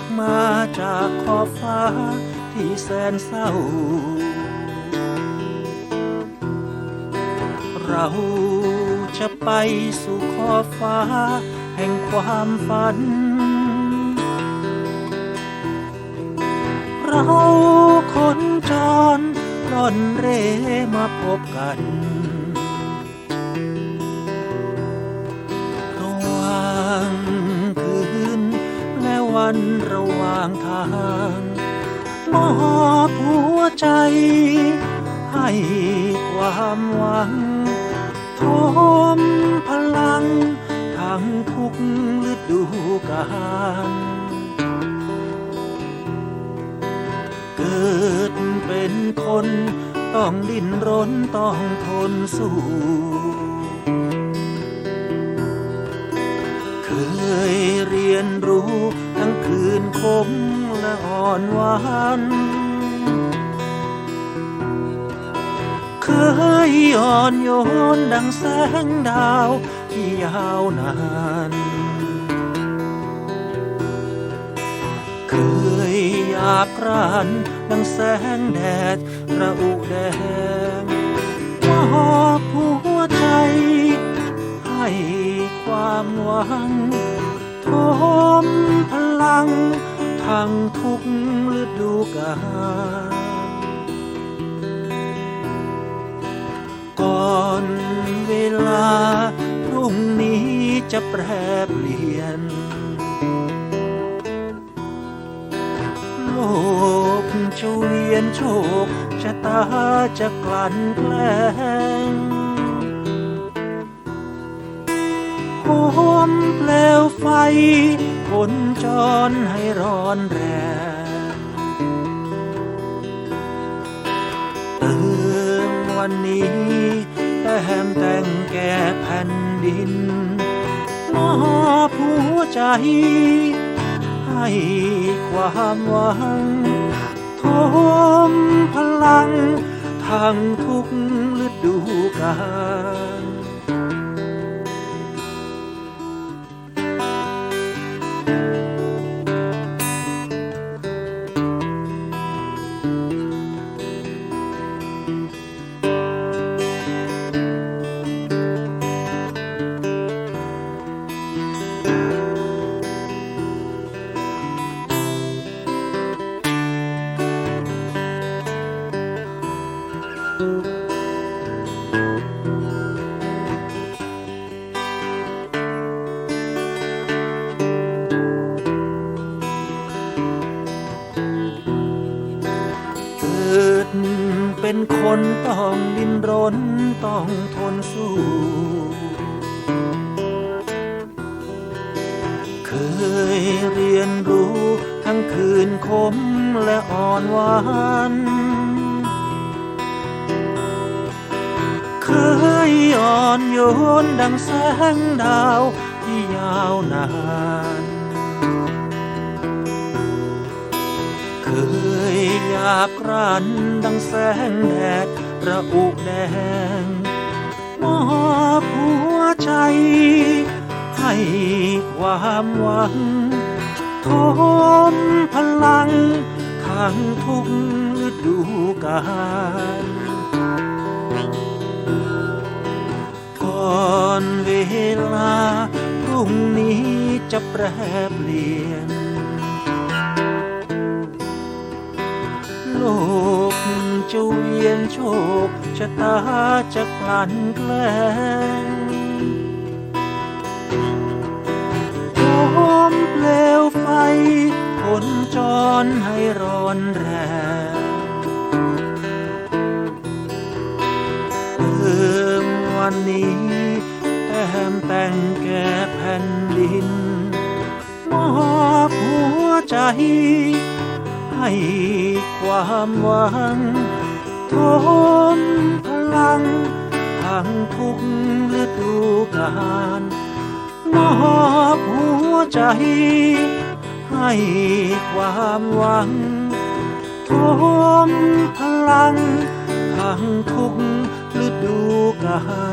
ากมาจากขอบฟ้าที่แสนเศร้า เราจะไปสู่ขอบฟ้า แห่งความฝัน เราคนจรร่อนเร่มาพบกันระว่าง วันระหว่างทางมอบหัวใจ ให้ความหวังทมพลัง ทั้งทุกฤดูกาลเกิดเป็นคน ต้องดิ้นรนต้องทนสู้ ยเรียนรู้ทั้งคืนคมและอ่อนหวานเคยอ่อนโยนดังแสงดาวที่ยาวนานเคยอยากกรานดังแสงแดดระอุแดงมอบหัวใจให้ ความหวังทมพลัง ทั้งทุกฤดูกาลก่อนเวลา พรุ่งนี้จะแปรเปลี่ยน โลกจะเวียนโชคชะตาจะกลั่นแกล้ง โหมเปลวไฟคนจรให้ร้อนแรงเติมวันนี้แต้มแต่งแก่แผ่นดินมอบหัวใจ ให้ความหวังทมพลังทั้งทุกฤดูกาล เกิดเป็นคนต้องดิ้นรนต้องทนสู้ เคยเรียนรู้ทั้งคืนคมและอ่อนหวาน อ่อนโยนดังแสงดาวที่ยาวนาน เคยอยากกรันดังแสงแดดระอุแดงมอบหัวใจ ให้ความหวังทมพลังทั้งทุกฤดูกาล ลา พรุ่งนี้จะแปรเปลี่ยน โลกจะเวียนโชคชะตาจะกลั่นแกล้งโหมเปลวไฟคนจรให้ร้อนแรงเติมวันนี้ มแต่งแก่แผ่นดิน มอบหัวใจ ให้ความหวังทมพลัง ทั้งทุกฤดูกาลมอบหัวใจ ให้ความหวังทมพลัง ทั้งทุกฤดูกาล